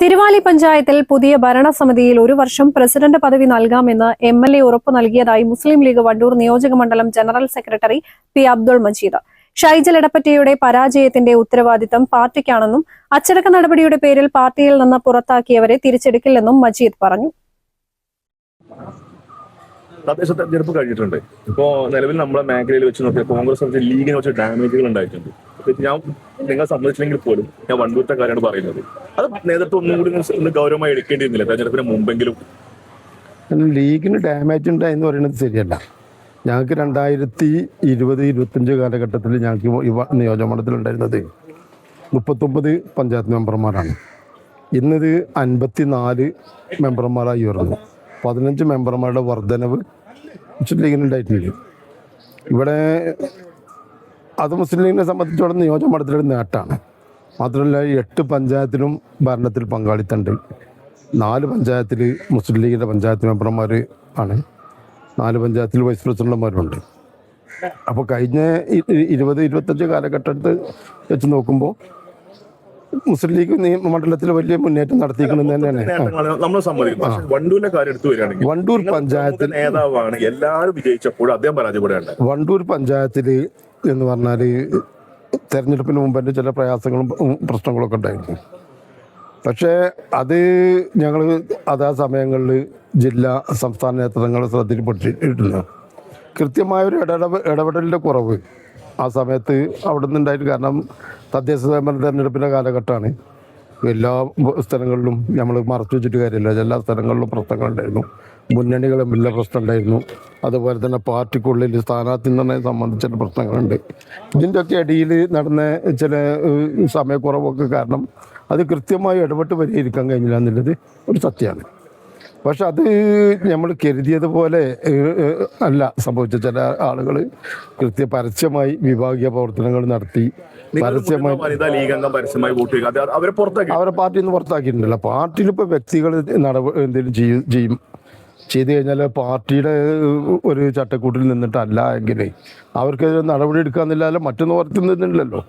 തിരുവാലി പഞ്ചായത്തിൽ പുതിയ ഭരണസമിതിയിൽ ഒരു വർഷം പ്രസിഡന്റ് പദവി നൽകാമെന്ന് എം എൽ എ ഉറപ്പു നൽകിയതായി മുസ്ലിം ലീഗ് വണ്ടൂർ നിയോജക മണ്ഡലം general secretary P Abdul Majeed. Shaijal എടപ്പറ്റയുടെ പരാജയത്തിന്റെ ഉത്തരവാദിത്തം പാർട്ടിക്കാണെന്നും അച്ചടക്ക നടപടിയുടെ പേരിൽ പാർട്ടിയിൽ നിന്ന് പുറത്താക്കിയവരെ തിരിച്ചെടുക്കില്ലെന്നും മജീദ് പറഞ്ഞു. തദ്ദേശ തെരഞ്ഞെടുപ്പ് കഴിഞ്ഞിട്ടുണ്ട്. ഇപ്പോ നിലവിൽ നമ്മുടെ മേഖലയിൽ വെച്ച് നോക്കിയാൽ കോൺഗ്രസ് ലീഗിനെ ലീഗിന് വെച്ച് ഡാമേജുകൾ ഉണ്ടായിട്ടുണ്ട്. ഞാൻ നിങ്ങൾ സംബന്ധിച്ചില്ലെങ്കിൽ പോലും ഞാൻ വണ്ടൂരത്തെ കാര്യമാണ് പറയുന്നത്. അത് നേതൃത്വം ഒന്നും കൂടി ഒന്ന് ഗൗരവമായി എടുക്കേണ്ടിയിരുന്നില്ല. തെരഞ്ഞെടുപ്പിന് മുമ്പെങ്കിലും. ലീഗിന് ഡാമേജ് ഉണ്ടായെന്ന് പറയുന്നത് ശരിയല്ല. ഞങ്ങൾക്ക് രണ്ടായിരത്തി ഇരുപത് ഇരുപത്തഞ്ച് കാലഘട്ടത്തിൽ ഞങ്ങൾക്ക് യുവ ഉണ്ടായിരുന്നത് മുപ്പത്തൊമ്പത് പഞ്ചായത്ത് മെമ്പർമാരാണ്. ഇന്നത് അൻപത്തി നാല് മെമ്പർമാരായി ഉയർന്നു. പതിനഞ്ച് മെമ്പർമാരുടെ വർധനവ് മുസ്ലിം ലീഗിന് ഉണ്ടായിട്ടില്ല ഇവിടെ അത് മുസ്ലിം ലീഗിനെ സംബന്ധിച്ചോളം നിയോജകമണ്ഡലത്തിലൊരു നേട്ടമാണ്. മാത്രമല്ല എട്ട് പഞ്ചായത്തിലും ഭരണത്തിൽ പങ്കാളിത്തമുണ്ട് നാല് പഞ്ചായത്തിൽ മുസ്ലിം ലീഗിന്റെ പഞ്ചായത്ത് മെമ്പർമാർ ആണ്. നാല് പഞ്ചായത്തിൽ വൈസ് പ്രസിഡന്റുമാരുണ്ട്. അപ്പോൾ കഴിഞ്ഞ ഇരുപത് ഇരുപത്തഞ്ച് കാലഘട്ടത്തിൽ വെച്ച് നോക്കുമ്പോൾ മുസ്ലിം ലീഗ് മണ്ഡലത്തിൽ വലിയ മുന്നേറ്റം നടത്തിയിരിക്കുന്നത് തന്നെയാണ്. നമ്മൾ സമ്മതിക്കുന്നത് പക്ഷേ വണ്ടൂരിലെ കാര്യം എടുത്തു വരികയാണെങ്കിൽ വണ്ടൂർ പഞ്ചായത്തിൽ നേതാവാണ് എല്ലാവരും വിജയിച്ചപ്പോഴും അദ്ദേഹം പരാജയപ്പെടുകയാണ്. വണ്ടൂർ പഞ്ചായത്തിൽ എന്ന് പറഞ്ഞാൽ തെരഞ്ഞെടുപ്പിന് മുമ്പ് തന്നെ ചില പ്രയാസങ്ങളും പ്രശ്നങ്ങളൊക്കെ ഉണ്ടായിരുന്നു. പക്ഷേ അത് ഞങ്ങൾ അതാ സമയങ്ങളിൽ ജില്ലാ സംസ്ഥാന നേതൃത്വങ്ങൾ ശ്രദ്ധയിൽപ്പെട്ടിട്ടില്ല. കൃത്യമായ ഒരു ഇടപെട ഇടപെടലിന്റെ കുറവ് ആ സമയത്ത് അവിടെ നിന്നുണ്ടായിട്ട് കാരണം തദ്ദേശ സ്വയംഭരണ തെരഞ്ഞെടുപ്പിന്റെ കാലഘട്ടമാണ്. എല്ലാ സ്ഥലങ്ങളിലും നമ്മൾ മറച്ചു വെച്ചിട്ട് കാര്യമില്ല. എല്ലാ സ്ഥലങ്ങളിലും പ്രശ്നങ്ങളുണ്ടായിരുന്നു മുന്നണികളും വലിയ പ്രശ്നം ഉണ്ടായിരുന്നു. അതുപോലെ തന്നെ പാർട്ടിക്കുള്ളിൽ സ്ഥാനാർത്ഥി നിർണയം സംബന്ധിച്ച പ്രശ്നങ്ങളുണ്ട്. ഇതിന്റെയൊക്കെ ഇടയിൽ നടന്ന ചില സമയക്കുറവൊക്കെ കാരണം അത് കൃത്യമായി ഇടപെട്ട് പരിഹരിക്കാൻ കഴിഞ്ഞില്ല എന്നുള്ളത് ഒരു സത്യമാണ്. പക്ഷെ അത് നമ്മൾ കരുതിയതുപോലെ അല്ല. സംഭവിച്ച ചില ആളുകൾ കൃത്യ പരസ്യമായി വിഭാഗീയ പ്രവർത്തനങ്ങൾ നടത്തി. പരസ്യമായി അവരെ പാർട്ടിയിൽ നിന്ന് പുറത്താക്കിയിട്ടുണ്ടല്ലോ പാർട്ടിയിൽ ഇപ്പോൾ വ്യക്തികൾ നടപ എന്തെങ്കിലും ചെയ്യും ചെയ്യും. ചെയ്തു കഴിഞ്ഞാൽ പാർട്ടിയുടെ ഒരു ചട്ടക്കൂട്ടിൽ നിന്നിട്ടല്ല എങ്കിൽ അവർക്കെതിരെ നടപടി എടുക്കാന്നില്ലാതെ മറ്റൊന്ന് പുറത്തു നിന്നില്ലല്ലോ.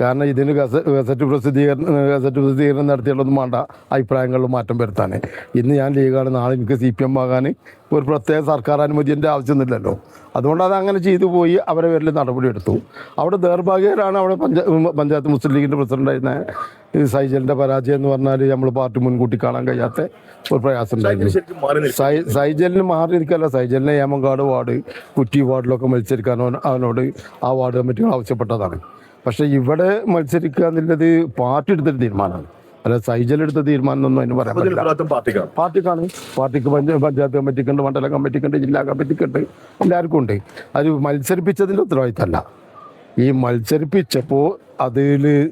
കാരണം ഇതിന് ഗസ ഗസറ്റ് പ്രസിദ്ധീകരണം ഗസറ്റ് പ്രസിദ്ധീകരണം നടത്തിയുള്ളതൊന്നും വേണ്ട അഭിപ്രായങ്ങളിൽ മാറ്റം വരുത്താൻ ഇന്ന് ഞാൻ ലീഗാണ്. നാളെ എനിക്ക് സി പി എം ആകാൻ ഒരു പ്രത്യേക സർക്കാർ അനുമതിന്റെ ആവശ്യമൊന്നുമില്ലല്ലോ. അതുകൊണ്ട് അത് അങ്ങനെ ചെയ്തു പോയി അവരെ പേരിൽ നടപടി എടുത്തു. അവിടെ ദൗർഭാഗ്യകരാണ് അവിടെ പഞ്ചാ പഞ്ചായത്ത് മുസ്ലിം ലീഗിന്റെ പ്രസിഡന്റായിരുന്ന സൈജലിന്റെ പരാജയം എന്ന് പറഞ്ഞാൽ നമ്മൾ പാർട്ടി മുൻകൂട്ടി കാണാൻ കഴിയാത്ത ഒരു പ്രയാസം ഉണ്ടായിരുന്നു. സൈജലിന് മാറി നിൽക്കല്ല. സൈജലിനെ ഏമങ്കാട് വാർഡ് കുറ്റി വാർഡിലൊക്കെ മത്സരിക്കാൻ അവനോട് ആ വാർഡ് കമ്മിറ്റികൾ ആവശ്യപ്പെട്ടതാണ്. പക്ഷേ ഇവിടെ മത്സരിക്കുക എന്നുള്ളത് പാർട്ടി എടുത്തൊരു തീരുമാനമാണ്. അല്ല സൈജൽ എടുത്ത തീരുമാനം ഒന്നും അതിന് പറയാൻ പറ്റില്ല. പാർട്ടിക്കാണ്. പാർട്ടിക്ക് പഞ്ച- പഞ്ചായത്ത് കമ്മിറ്റിക്കുണ്ട് മണ്ഡലം കമ്മിറ്റിക്കുണ്ട് ജില്ലാ കമ്മിറ്റിക്കുണ്ട് എല്ലാവർക്കും ഉണ്ട്. അത് മത്സരിപ്പിച്ചതിന്റെ ഉത്തരവാദിത്തമല്ല. ഈ മത്സരിപ്പിച്ചപ്പോൾ അതിൽ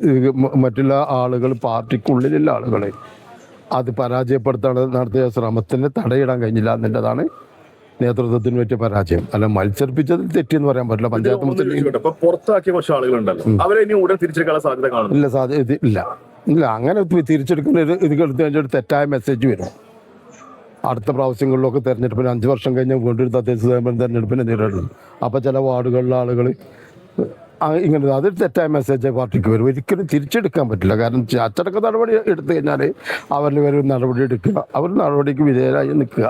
മറ്റുള്ള ആളുകൾ പാർട്ടിക്കുള്ളിലുള്ള ആളുകൾ അത് പരാജയപ്പെടുത്താൻ നടത്തിയ ശ്രമത്തിന് തടയിടാൻ കഴിഞ്ഞില്ല എന്നുള്ളതാണ് നേതൃത്വത്തിന് പറ്റിയ പരാജയം. അല്ല മത്സരിപ്പിച്ചതിൽ തെറ്റിയെന്ന് പറയാൻ പറ്റില്ല. പഞ്ചായത്ത് ഇപ്പൊ പുറത്താക്കിയ കുറച്ച് ആളുകളുണ്ടല്ലോ. അവരെ ഇനി ഉടൻ തിരിച്ചെടുക്കാനുള്ള സാധ്യത കാണുന്നു ഇല്ല സാധ്യത ഇല്ല. ഇല്ല അങ്ങനെ തിരിച്ചെടുക്കുന്ന ഒരു ഇത് എടുത്തു കഴിഞ്ഞാൽ തെറ്റായ മെസ്സേജ് വരും. അടുത്ത പ്രാവശ്യങ്ങളിലൊക്കെ തെരഞ്ഞെടുപ്പിന് അഞ്ച് വർഷം കഴിഞ്ഞാൽ വീണ്ടും തദ്ദേശ സ്വയംഭരണ തെരഞ്ഞെടുപ്പിനെ നേരിടുന്നു അപ്പോൾ ചില വാർഡുകളിലെ ആളുകൾ ഇങ്ങനെ അതൊരു തെറ്റായ മെസ്സേജ് പാർട്ടിക്ക് വരും. ഒരിക്കലും തിരിച്ചെടുക്കാൻ പറ്റില്ല. കാരണം അച്ചടക്ക നടപടി എടുത്തു കഴിഞ്ഞാൽ അവരിൽ വരും നടപടി എടുക്കുക. അവർ നടപടിക്ക് വിധേയരായി നിൽക്കുക.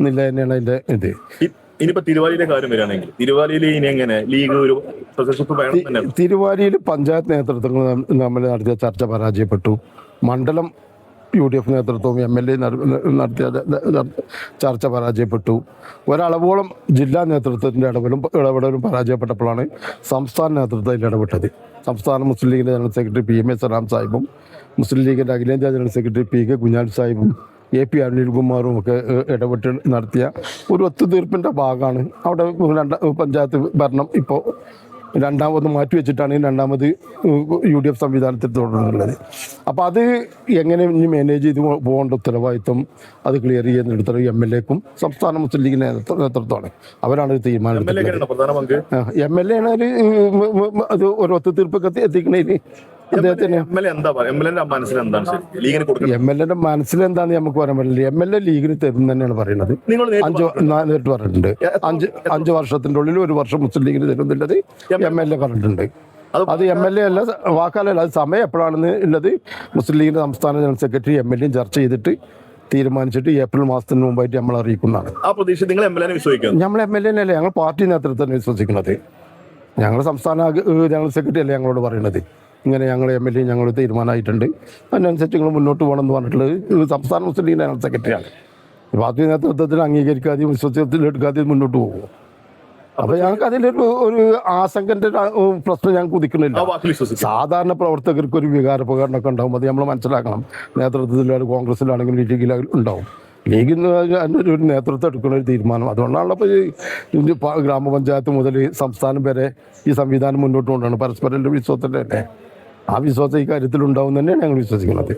എന്നില്ല തന്നെയാണ് അതിന്റെ ഇത്. ഇ- ഇനിയിപ്പോ തിരുവാലിയിലെ കാര്യം വരികയാണെങ്കിൽ തിരുവാലിയിൽ ഇനി എങ്ങനെ ലീഗ് ഒരു പ്രശസ്തി വേണം തന്നെ? തിരുവാലിയിൽ പഞ്ചായത്ത് നേതൃത്വങ്ങൾ നമ്മൾ നടത്തിയ ചർച്ച പരാജയപ്പെട്ടു. മണ്ഡലം യു ഡി എഫ് നേതൃത്വവും എം എൽ എ നടത്തിയ ചർച്ച പരാജയപ്പെട്ടു. ഒരളവോളം ജില്ലാ നേതൃത്വത്തിന്റെ ഇടപെടലും ഇടപെടലും പരാജയപ്പെട്ടപ്പോഴാണ് സംസ്ഥാന നേതൃത്വത്തിൽ ഇടപെട്ടത്. സംസ്ഥാന മുസ്ലിം ലീഗിന്റെ general secretary P M A Salam സാഹിബും മുസ്ലിം ലീഗിന്റെ അഖിലേന്ത്യാ general secretary P K Kunhal സാഹിബും A P അനിൽകുമാറും ഒക്കെ ഇടപെട്ട് നടത്തിയ ഒരു ഒത്തുതീർപ്പിന്റെ ഭാഗമാണ്. അവിടെ രണ്ട പഞ്ചായത്ത് ഭരണം ഇപ്പോൾ രണ്ടാമത് മാറ്റി വെച്ചിട്ടാണ് ഈ രണ്ടാമത് യു ഡി എഫ് സംവിധാനത്തിൽ തുടർന്നുള്ളത്. അപ്പോൾ അത് എങ്ങനെ ഇനി മാനേജ് ചെയ്ത് പോകേണ്ട ഉത്തരവാദിത്വം അത് ക്ലിയർ ചെയ്യുന്നെടുത്തത് എം എൽ എക്കും സംസ്ഥാന മുസ്ലിം ലീഗിന് നേതൃത്വ- നേതൃത്വമാണ്. അവരാണ് തീരുമാനം എം എൽ എ പ്രധാന പങ്ക്. എം എൽ എ ആണ് ഒരു, ഉം, ഉം, ഉം, അത് ഒരു ഒത്തുതീർപ്പൊക്കെ എത്തിക്കണേ എത്തിക്കണേന് അദ്ദേഹത്തിന് എം എൽ എ എന്താ എം എൽ എന്റെ മനസ്സിൽ എന്താണ് ശരി ലീഗിന് കൊടുക്കുന്നത് എം എൽ എന്റെ മനസ്സിലെന്താന്ന് നമുക്ക് പറയാൻ പറ്റില്ല എം എൽ എ ലീഗിന് തരും തന്നെയാണ് പറയുന്നത് അഞ്ച് നേരിട്ട് പറഞ്ഞിട്ടുണ്ട് അഞ്ച് അഞ്ച് വർഷത്തിന്റെ ഉള്ളിൽ ഒരു വർഷം മുസ്ലിം ലീഗിന് തരുന്നുള്ളത് എം എൽ എ പറഞ്ഞിട്ടുണ്ട് അത് എം എൽ എ അല്ല വാക്കാലല്ല അത് സമയം എപ്പോഴാണെന്ന് ഉള്ളത് മുസ്ലിം ലീഗിന്റെ സംസ്ഥാന ജനറൽ സെക്രട്ടറി എം എൽ എയും ചർച്ച ചെയ്തിട്ട് തീരുമാനിച്ചിട്ട് ഏപ്രിൽ മാസത്തിന് മുമ്പായിട്ട് നമ്മൾ അറിയിക്കുന്നതാണ് ആ പ്രതീക്ഷ നിങ്ങൾ എം എൽ എനെ വിശ്വസിക്കുന്നു നമ്മൾ എം എൽ എ അല്ലേ ഞങ്ങൾ പാർട്ടി നേതൃത്വം വിശ്വസിക്കുന്നത് ഞങ്ങൾ സംസ്ഥാന ജനറൽ സെക്രട്ടറി അല്ലേ ഞങ്ങളോട് പറയുന്നത് ഇങ്ങനെ ഞങ്ങൾ എം എൽ എ ഞങ്ങൾ തീരുമാനമായിട്ടുണ്ട്. അതിനനുസരിച്ച് നിങ്ങൾ മുന്നോട്ട് പോകണം എന്ന് പറഞ്ഞിട്ടുള്ളത് ഇത് സംസ്ഥാന മുസ്ലിം ലീഗ് ജനറൽ സെക്രട്ടറിയാണ് പാർട്ടി നേതൃത്വത്തിൽ അംഗീകരിക്കാതെയും വിശ്വസത്തിൽ എടുക്കാതെയും മുന്നോട്ട് പോകും. അപ്പൊ ഞങ്ങൾക്ക് അതിലൊരു ഒരു ആശങ്കന്റെ പ്രശ്നം ഞങ്ങൾക്ക് ഉദിക്കുന്നില്ല. സാധാരണ പ്രവർത്തകർക്ക് ഒരു വികാര പ്രകടനമൊക്കെ ഉണ്ടാവും. അത് നമ്മൾ മനസ്സിലാക്കണം. നേതൃത്വത്തിലാണ് കോൺഗ്രസിലാണെങ്കിലും ലീഗിലാണെങ്കിലും ഉണ്ടാവും. ലീഗിന് അതിനൊരു ഒരു നേതൃത്വം എടുക്കുന്ന ഒരു തീരുമാനം. അതുകൊണ്ടാണല്ലോ ഇപ്പോൾ ഈ ഇത് പ- ഗ്രാമപഞ്ചായത്ത് മുതൽ സംസ്ഥാനം വരെ ഈ സംവിധാനം മുന്നോട്ട് കൊണ്ടാണ് പരസ്പരം വിശ്വാസത്തിന്റെ തന്നെ ആ വിശ്വാസം ഈ കാര്യത്തിൽ ഉണ്ടാവും തന്നെയാണ് ഞങ്ങൾ വിശ്വസിക്കുന്നത്.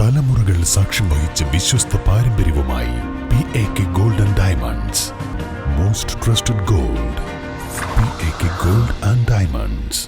തലമുറകൾ സാക്ഷ്യം വഹിച്ച വിശ്വസ്ത പാരമ്പര്യവുമായി P A K golden diamonds most trusted gold P A K gold and diamonds